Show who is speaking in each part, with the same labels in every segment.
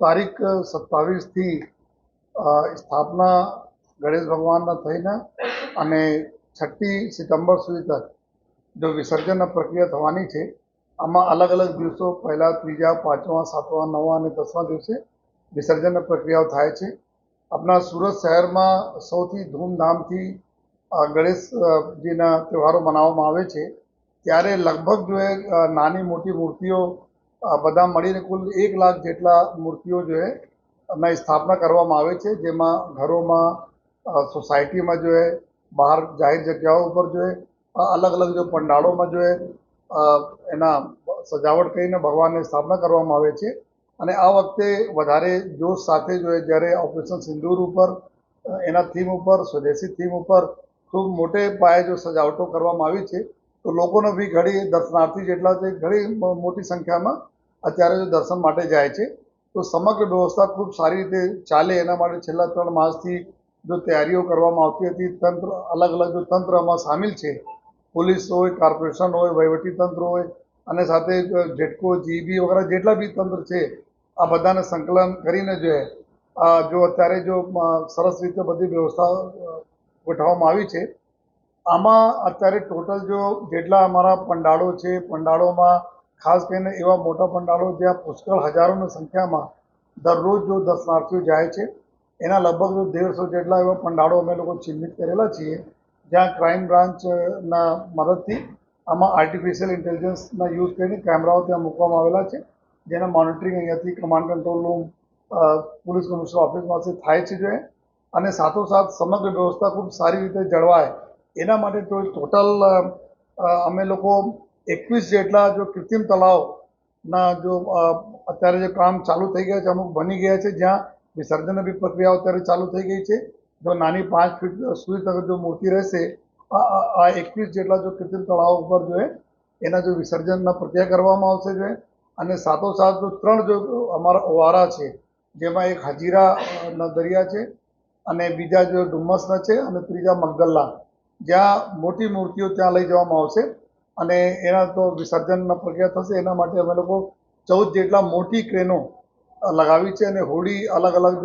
Speaker 1: તારીખ સત્તાવીસથી સ્થાપના ગણેશ ભગવાનના થઈને અને છઠ્ઠી સપ્ટેમ્બર સુધી તક જો વિસર્જન પ્રક્રિયા થવાની છે, આમાં અલગ અલગ દિવસો, પહેલાં, ત્રીજા, પાંચમા, સાતમા, નવમા અને દસમા દિવસે વિસર્જનની પ્રક્રિયાઓ થાય છે. આપણા સુરત શહેરમાં સૌથી ધૂમધામથી ગણેશજીના તહેવારો મનાવવામાં આવે છે. ત્યારે લગભગ, જો નાની મોટી મૂર્તિઓ બધા મળીને કુલ એક લાખ જેટલા મૂર્તિઓ જો એ એમના સ્થાપના કરવામાં આવે છે, જેમાં ઘરોમાં સોસાયટીમાં જો બહાર જાહેર જગ્યાઓ ઉપર જો અલગ અલગ જો પંડાળોમાં જો એના સજાવટ કરીને ભગવાનની સ્થાપના કરવામાં આવે છે. અને આ વખતે વધારે જોશ સાથે જો જ્યારે ઓપરેશન સિંદૂર ઉપર એના થીમ ઉપર, સ્વદેશી થીમ ઉપર ખૂબ મોટે પાયે જો સજાવટો કરવામાં આવી છે તો લોકોનો બી ઘણી દર્શનાર્થી જેટલા છે ઘણી મોટી સંખ્યામાં અત્યારે જો દર્શન માટે જાય છે. તો સમગ્ર વ્યવસ્થા ખૂબ સારી રીતે ચાલે. એના માટે છેલ્લા ત્રણ માસથી જો તૈયારીઓ કરવામાં આવતી હતી, તંત્ર અલગ અલગ જો તંત્રમાં સામેલ છે. પોલીસ હોય, કોર્પોરેશન હોય, વહીવટી તંત્ર હોય અને સાથે જેટકો જીબી વગેરે જેટલા બી તંત્ર છે, આ બધાને સંકલન કરીને જો જો અત્યારે જો સરસ રીતે બધી વ્યવસ્થા ગોઠવવામાં આવી છે. આમાં અત્યારે ટોટલ જો જેટલા અમારા પંડાળો છે, પંડાળોમાં ખાસ કરીને એવા મોટા પંડાળો જ્યાં પુષ્કળ હજારોની સંખ્યામાં દરરોજ જો દર્શનાર્થીઓ જાય છે, એના લગભગ દેડસો જેટલા એવા પંડાળો અમે લોકો ચિહ્નિત કરેલા છીએ, જ્યાં ક્રાઇમ બ્રાન્ચના મદદથી આમાં આર્ટિફિશિયલ ઇન્ટેલિજન્સના યુઝ કરીને કેમેરાઓ ત્યાં મૂકવામાં આવેલા છે, જેના મોનિટરિંગ અહીંયાથી command control room police commissioner ઓફિસમાંથી થાય છે જોઈએ. અને સાથોસાથ સમગ્ર વ્યવસ્થા ખૂબ સારી રીતે જળવાય એના માટે ટોટલ અમે લોકો એકવીસ જેટલા જો કૃત્રિમ તળાવના જો અત્યારે જે કામ ચાલુ થઈ ગયા છે, અમુક બની ગયા છે, જ્યાં વિસર્જનની પ્રક્રિયાઓ અત્યારે ચાલુ થઈ ગઈ છે જો નાની પાંચ ફીટ સુધી તક જો મૂર્તિ રહેશે, આ એકવીસ જેટલા જો કૃત્રિમ તળાવ ઉપર જો એના જો વિસર્જનના પ્રક્રિયા કરવામાં આવશે જો એ. અને સાથોસાથ જો ત્રણ જો અમારા ઓવારા છે, જેમાં એક હજીરાના દરિયા છે, અને બીજા જો ડુમ્મસના છે, અને ત્રીજા મગદલ્લા જ્યાં મોટી મૂર્તિઓ ત્યાં લઈ જવામાં આવશે અને એના તો વિસર્જનના પ્રક્રિયા થશે. એના માટે અમે લોકો ચૌદ જેટલા મોટી ક્રેનો લગાવી છે અને હોડી અલગ અલગ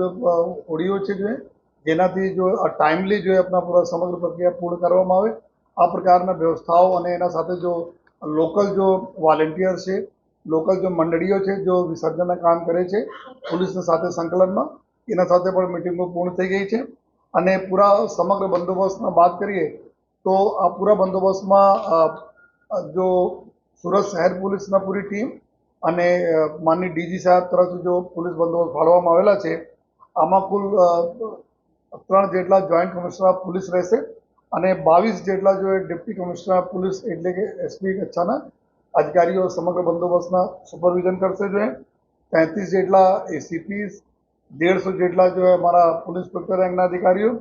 Speaker 1: હોડીઓ છે જો, જેનાથી જો ટાઈમલી જો આપણા પૂરા સમગ્ર પ્રક્રિયા પૂર્ણ કરવામાં આવે, આ પ્રકારના વ્યવસ્થાઓ અને એના સાથે જો લોકલ જો વોલેન્ટિયર છે, લોકલ જો મંડળીઓ છે જો વિસર્જનના કામ કરે છે, પોલીસની સાથે સંકલનમાં, એના સાથે પણ મિટિંગો પૂર્ણ થઈ ગઈ છે. અને પૂરા સમગ્ર બંદોબસ્તમાં વાત કરીએ તો આ પૂરા બંદોબસ્તમાં જો સુરત શહેર પોલીસના પૂરી ટીમ અને માનની ડીજી સાહેબ તરફથી જો પોલીસ બંદોબસ્ત ફાળવવામાં આવેલા છે, આમાં કુલ ત્રણ જેટલા જોઈન્ટ કમિશનર પોલીસ રહેશે અને બાવીસ જેટલા જો ડેપ્ટી કમિશનર પોલીસ એટલે કે એસપી કચ્છાના અધિકારીઓ સમગ્ર બંદોબસ્તના સુપરવિઝન કરશે જોઈએ તેત્રીસ જેટલા એસીપી દેડસો જેટલા જો અમારા પોલીસ ઇન્સ્પેક્ટર રેન્કના અધિકારીઓ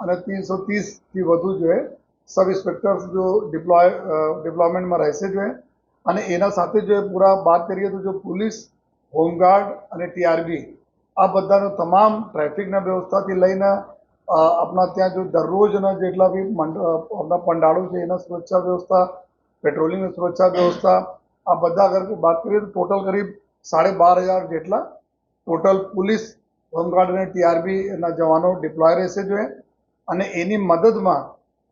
Speaker 1: અને ત્રણસો ત્રીસથી વધુ જો સબ ઇન્સ્પેક્ટર્સ જો ડિપ્લોય ડિપ્લોયમેન્ટમાં રહેશે જો અને એના સાથે જો પૂરા વાત કરીએ તો જો પોલીસ, હોમગાર્ડ અને ટીઆરબી આ બધાનો તમામ ટ્રાફિકના વ્યવસ્થાથી લઈને આપણા ત્યાં જો દરરોજના જેટલા બી આપણા પંડાળો છે, એના સુરક્ષા વ્યવસ્થા, પેટ્રોલિંગની સુરક્ષા વ્યવસ્થા, આ બધા અગર વાત કરીએ તો ટોટલ કરીબ સાડે બાર હજાર જેટલા ટોટલ પોલીસ, હોમગાર્ડ અને ટીઆરબી ના જવાનો ડિપ્લોય રહેશે જોઈએ અને એની મદદમાં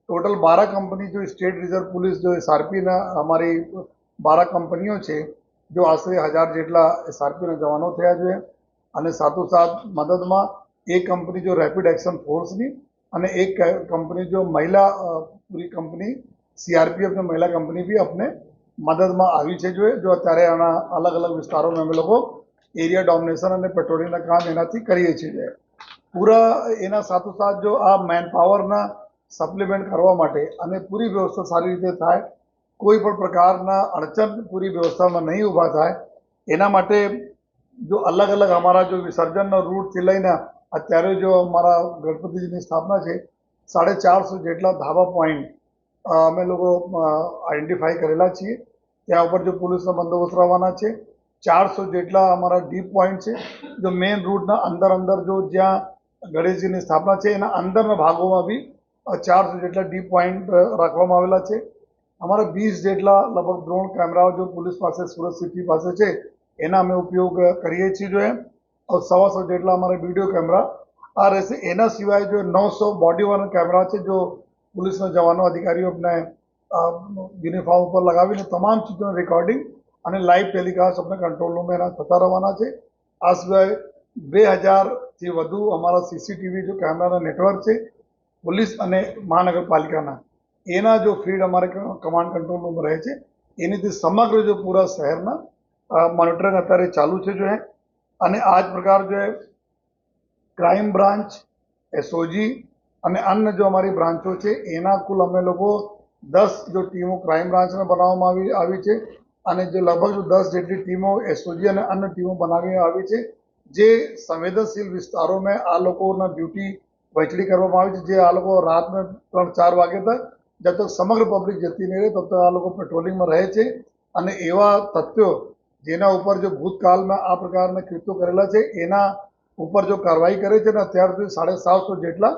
Speaker 1: ટોટલ બારા કંપની જો સ્ટેટ રિઝર્વ પોલીસ જો એસઆરપીના અમારી બારા કંપનીઓ છે, જો આશરે હજાર જેટલા એસઆરપીના જવાનો થયા છે અને સાથોસાથ મદદમાં એક કંપની જો રેપિડ એક્શન ફોર્સની અને એક કંપની જો મહિલા પૂરી કંપની સીઆરપીએફ ને મહિલા કંપની બી આપણે મદદમાં આવી છે જોઈએ જો અત્યારે આના અલગ અલગ વિસ્તારોમાં અમે લોકો એરિયા ડોમિનેશન અને પેટ્રોલિંગના કામ એનાથી કરીએ છીએ. પૂરા એના સાથોસાથ જો આ મેન પાવરના સપ્લિમેન્ટ કરવા માટે અને પૂરી વ્યવસ્થા સારી રીતે થાય, કોઈ પણ પ્રકારના અડચણ પૂરી વ્યવસ્થામાં નહીં ઊભા થાય, એના માટે જો અલગ અલગ અમારા જો વિસર્જનનો રૂટથી લઈને અત્યારે જો અમારા ગણપતિજીની સ્થાપના છે, સાડે ચારસો જેટલા ધાબા પોઈન્ટ અમે લોકો આઈડેન્ટિફાઈ કરેલા છીએ. ત્યાં ઉપર જો પોલીસનો બંદોબસ્ત રહેવાના છે, ચારસો જેટલા અમારા ડીપ પોઈન્ટ છે, જો મેઇન રૂટના અંદર અંદર જો જ્યાં ગણેશજીની સ્થાપના છે, એના અંદરના ભાગોમાં બી ચારસો જેટલા ડી પોઈન્ટ રાખવામાં આવેલા છે. અમારા વીસ જેટલા લગભગ ડ્રોન કેમેરાઓ જો પોલીસ પાસે, સુરત સિટી પાસે છે, એના અમે ઉપયોગ કરીએ છીએ જો એમ. સવાસો જેટલા અમારા વીડિયો કેમેરા આ રહેશે. એના સિવાય જો નવસો બોડીવાળા કેમેરા છે, જો પોલીસના જવાનો અધિકારીઓ અમને યુનિફોર્મ ઉપર લગાવીને તમામ ચીજોનું રેકોર્ડિંગ અને લાઈવ ટેલિકાસ્ટ અમને કંટ્રોલ રૂમમાં એના થતા રહેવાના છે. આ સિવાય બે હજારથી વધુ અમારા સીસીટીવી જો કેમેરાના નેટવર્ક છે પોલીસ અને મહાનગરપાલિકાના એના જો ફીડ અમારે કમાન્ડ કંટ્રોલ રૂમ રહે છે એનીથી સમગ્ર જો પૂરા શહેરના મોનિટરિંગ અત્યારે ચાલુ છે જો અને આ જ પ્રકાર જો ક્રાઇમ બ્રાન્ચ, એસઓજી અને અન્ય જો અમારી બ્રાન્ચો છે, એના કુલ અમે લોકો દસ જો ટીમો ક્રાઇમ બ્રાન્ચને બનાવવામાં આવી આવી છે, અને જે લગભગ દસ જેટલી ટીમો એસઓજી અને અન્ય ટીમો બનાવી આવી છે, જે સંવેદનશીલ વિસ્તારોમાં આ લોકોના ડ્યુટી વહેંચણી કરવામાં આવી છે, જે આ લોકો રાતના ત્રણ ચાર વાગે તક જબ તક સમગ્ર પબ્લિક જતી નહીં રહે, તબ આ લોકો પેટ્રોલિંગમાં રહે છે. અને એવા તથ્યો જેના ઉપર જો ભૂતકાળમાં આ પ્રકારના કૃત્યો કરેલા છે, એના ઉપર જો કાર્યવાહી કરે છે ને અત્યાર સુધી સાડા સાતસો જેટલા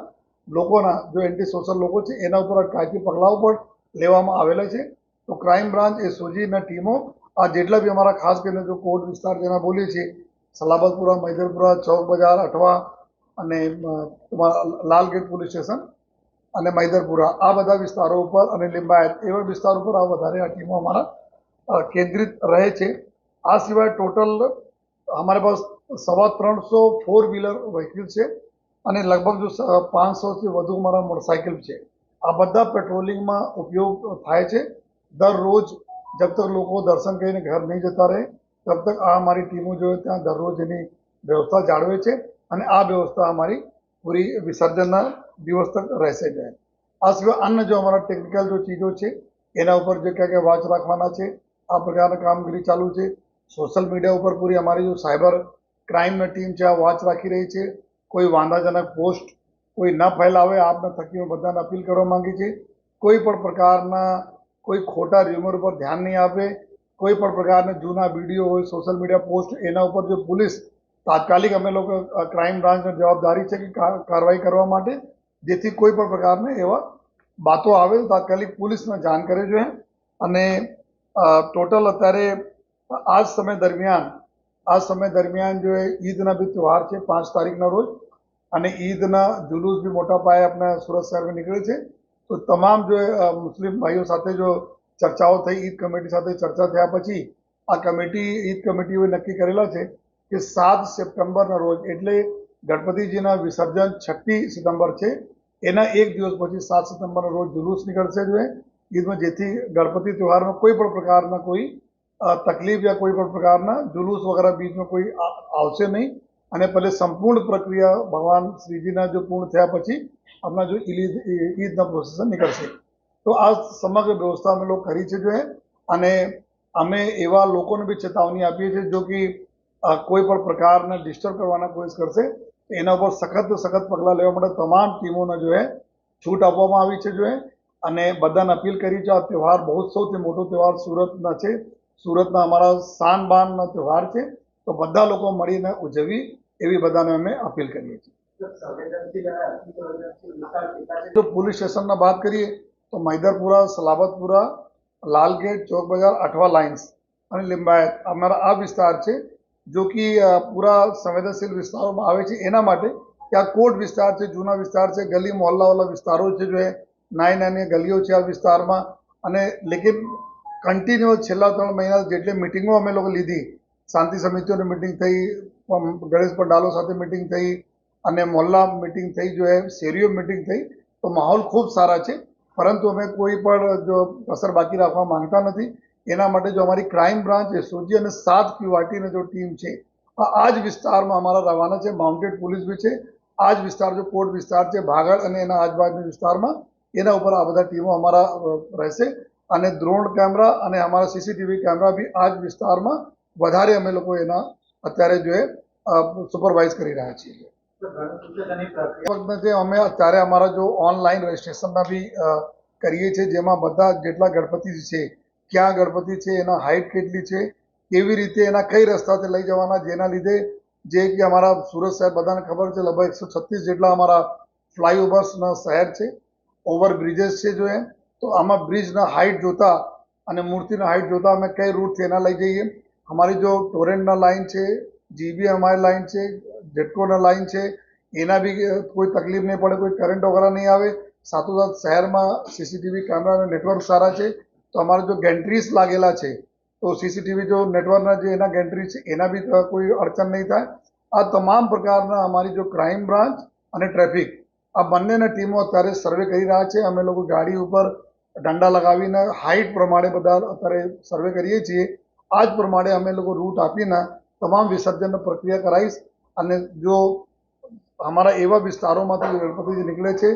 Speaker 1: લોકોના જો એન્ટી સોશિયલ લોકો છે, એના ઉપર કાયદી પગલાઓ પણ લેવામાં આવેલા છે. તો ક્રાઇમ બ્રાન્ચ એ સોજીના ટીમો આ જેટલા બી અમારા ખાસ કરીને જો કોર્ટ વિસ્તાર જેના બોલીએ છીએ સલાબતપુરા મૈદરપુરા, ચોક બજાર, અઠવા અને અ, તમારા લાલગેટ પોલીસ સ્ટેશન અને મૈદરપુરા. આ બધા વિસ્તારો ઉપર અને લિંબાયત એવા વિસ્તાર ઉપર આ વધારે આ ટીમો અમારા કેન્દ્રિત રહે છે. આ સિવાય ટોટલ અમારા પાસે સવા ત્રણસો ફોર વ્હીલર વ્હીકલ છે અને લગભગ જો પાંચસોથી વધુ અમારા મોટરસાઇકલ છે. આ બધા પેટ્રોલિંગમાં ઉપયોગ થાય છે. દરરોજ જબ તક લોકો દર્શન કરીને ઘર નહીં જતા રહે તબ તક આ અમારી ટીમો જો ત્યાં દરરોજ એની વ્યવસ્થા જાળવે છે. અને આ વ્યવસ્થા અમારી પૂરી વિસર્જનના દિવસ તક રહેશે જાય આ સિવાય અન્ય જો અમારા ટેકનિકલ જો ચીજો છે, એના ઉપર જે ક્યાં ક્યાં વોચ રાખવાના છે, આ પ્રકારની કામગીરી ચાલુ છે. સોશિયલ મીડિયા ઉપર પૂરી અમારી જો સાયબર ક્રાઇમની ટીમ છે, આ વોચ રાખી રહી છે. કોઈ વાંધાજનક પોસ્ટ કોઈ ન ફેલાવે, આપના થકી હું બધાને અપીલ કરવા માંગી છે. કોઈ પણ પ્રકારના કોઈ ખોટા ર્યુમર ઉપર ધ્યાન નહીં આપે. કોઈ પણ પ્રકારના જૂના વીડિયો હોય સોશિયલ મીડિયા પોસ્ટ એના ઉપર જો પોલીસ તાત્કાલિક અમે લોકો ક્રાઇમ બ્રાન્ચની જવાબદારી છે કે કાર્યવાહી કરવા માટે, જેથી કોઈ પણ પ્રકારની એવા બાતો આવે તાત્કાલિક પોલીસને જાણ કરે જોઈએ અને ટોટલ અત્યારે, આ સમય દરમિયાન, આ સમય દરમિયાન જો ઈદના બી તહેવાર છે પાંચ તારીખના રોજ, અને ઈદના જુલુસ બી મોટા પાયે આપણે સુરત શહેરમાં નીકળે છે. તો તમામ જો મુસ્લિમ ભાઈઓ સાથે જો ચર્ચાઓ થઈ, ઈદ કમિટી સાથે ચર્ચા થયા પછી, આ કમિટી, ઈદ કમિટીઓએ નક્કી કરેલા છે કે સાત સપ્ટેમ્બરના રોજ, એટલે ગણપતિજીના વિસર્જન છઠ્ઠી સપ્ટેમ્બર છે, એના એક દિવસ પછી સાત સપ્ટેમ્બરના રોજ જુલુસ નીકળશે એ ઈદમાં જેથી ગણપતિ તહેવારમાં કોઈ પણ પ્રકારના કોઈ તકલીફ યા કોઈ પણ પ્રકારના જુલુસ વગેરે બીજમાં કોઈ આવશે નહીં. અને પહેલે સંપૂર્ણ પ્રક્રિયા ભગવાન શ્રીજીના જો પૂર્ણ થયા પછી હમણાં જો ઈદ, ઈદના પ્રોસેસન નીકળશે. તો આ સમગ્ર વ્યવસ્થા અમે લોકો કરી છે જો અને અમે એવા લોકોને બી ચેતવણી આપીએ છીએ જો કે કોઈ પણ પ્રકારને ડિસ્ટર્બ કરવાના કોશિશ કરશે. એના ઉપર સખત સખત પગલાં લેવા માટે તમામ ટીમોને જો એ છૂટ આપવામાં આવી છે જો એ અને બધાને અપીલ કરી છે, આ તહેવાર બહુ સૌથી મોટો તહેવાર સુરતના છે. સુરતના અમારા શાન બાનનો તહેવાર છે. તો બધા લોકો મળીને ઉજવી એવી બધાને અમે અપીલ કરીએ છીએ. જો પોલીસ સ્ટેશનના વાત કરીએ, તો મૈદરપુરા, સલાબતપુરા, લાલગેટ ચોક બજાર અઠવા લાઇન્સ અને લિંબાયત અમારા આ વિસ્તાર છે. જો કે પૂરા સંવેદનશીલ વિસ્તારોમાં આવે છે એના માટે કે આ કોટ વિસ્તાર છે જૂના વિસ્તાર છે ગલી મોહલ્લાવાળા વિસ્તારો છે જો નાની નાની ગલીઓ છે આ વિસ્તારમાં અને લેકિન કન્ટિન્યુઅસ છેલ્લા ત્રણ મહિના જેટલી મિટિંગો અમે લોકો લીધી શાંતિ સમિતિઓની મિટિંગ થઈ ગણેશ પંડાલો સાથે મિટિંગ થઈ અને મોહલ્લા મિટિંગ થઈ જો શેરીઓ મિટિંગ થઈ તો માહોલ ખૂબ સારા છે પરંતુ અમે કોઈ પણ જો અસર બાકી રાખવા માંગતા નથી એના માટે જો અમારી ક્રાઇમ બ્રાન્ચ એસઓજી અને સાત ક્યુઆરટીની જો ટીમ છે, આ જ વિસ્તારમાં અમારા રવાના છે માઉન્ટેડ પોલીસ બી છે. આ જ વિસ્તાર જો કોટ વિસ્તાર છે, ભાગળ અને એના આજુબાજુના વિસ્તારમાં, એના ઉપર આ બધા ટીમો અમારા રહેશે. અને દ્રોણ કેમેરા અને અમારા સીસીટીવી કેમેરા બી આ જ વિસ્તારમાં વધારે અમે લોકો એના અત્યારે જો સુપરવાઇઝ કરી રહ્યા છીએ. જે અમે અત્યારે અમારા જો ઓનલાઈન રજિસ્ટ્રેશનના બી કરીએ છીએ, જેમાં બધા જેટલા ગણપતિ છે ક્યાં ગણપતિ છે, એના હાઇટ કેટલી છે, કેવી રીતે એના કઈ રસ્તાથી લઈ જવાના, જેના લીધે જે કે અમારા સુરત શહેર બધાને ખબર છે, લગભગ એકસો છત્રીસ જેટલા અમારા ફ્લાયઓવર્સના શહેર છે, ઓવર બ્રિजेस છે જો એ તો આમાં બ્રિજના હાઇટ જોતા અને મૂર્તિના હાઇટ જોતા અમે કઈ રૂટથી એના લઈ જઈએ. અમારી જો ટોરેન્ટના લાઈન છે જીબી અમારી લાઈન છે જેટકોના લાઈન છે, એના બી કોઈ તકલીફ નહીં પડે, કોઈ કરંટ વગેરે નહીં આવે. સાથોસાથ શહેરમાં સીસીટીવી કેમેરાના નેટવર્ક સારા છે. તો અમારા જો ગેન્ટ્રીસ લાગેલા છે, તો સીસીટીવી જો નેટવર્કના જે એના ગેન્ટ્રી છે, એના બી કોઈ અડચણ નહીં થાય. આ તમામ પ્રકારના અમારી જો ક્રાઇમ બ્રાન્ચ અને ટ્રાફિક આ બંનેના ટીમો અત્યારે સર્વે કરી રહ્યા છે. અમે લોકો ગાડી ઉપર દંડા લગાવીને હાઇટ પ્રમાણે બધા અત્યારે સર્વે કરીએ છીએ. આ જ પ્રમાણે અમે લોકો રૂટ આપીને તમામ વિસર્જનની પ્રક્રિયા કરાવીશ. અને જો અમારા એવા વિસ્તારોમાંથી ગણપતિજી નીકળે છે,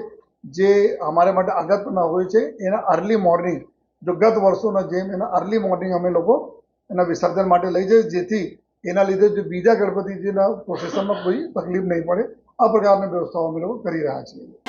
Speaker 1: જે અમારા માટે અગત્યના હોય છે, એના અર્લી મોર્નિંગ જો ગત વર્ષોના જેમ એના અર્લી મોર્નિંગ અમે લોકો એના વિસર્જન માટે લઈ જઈએ, જેથી એના લીધે જો બીજા ગણપતિજીના પ્રોસેસનમાં કોઈ તકલીફ નહીં પડે, આ પ્રકારની વ્યવસ્થાઓ અમે લોકો કરી રહ્યા છીએ.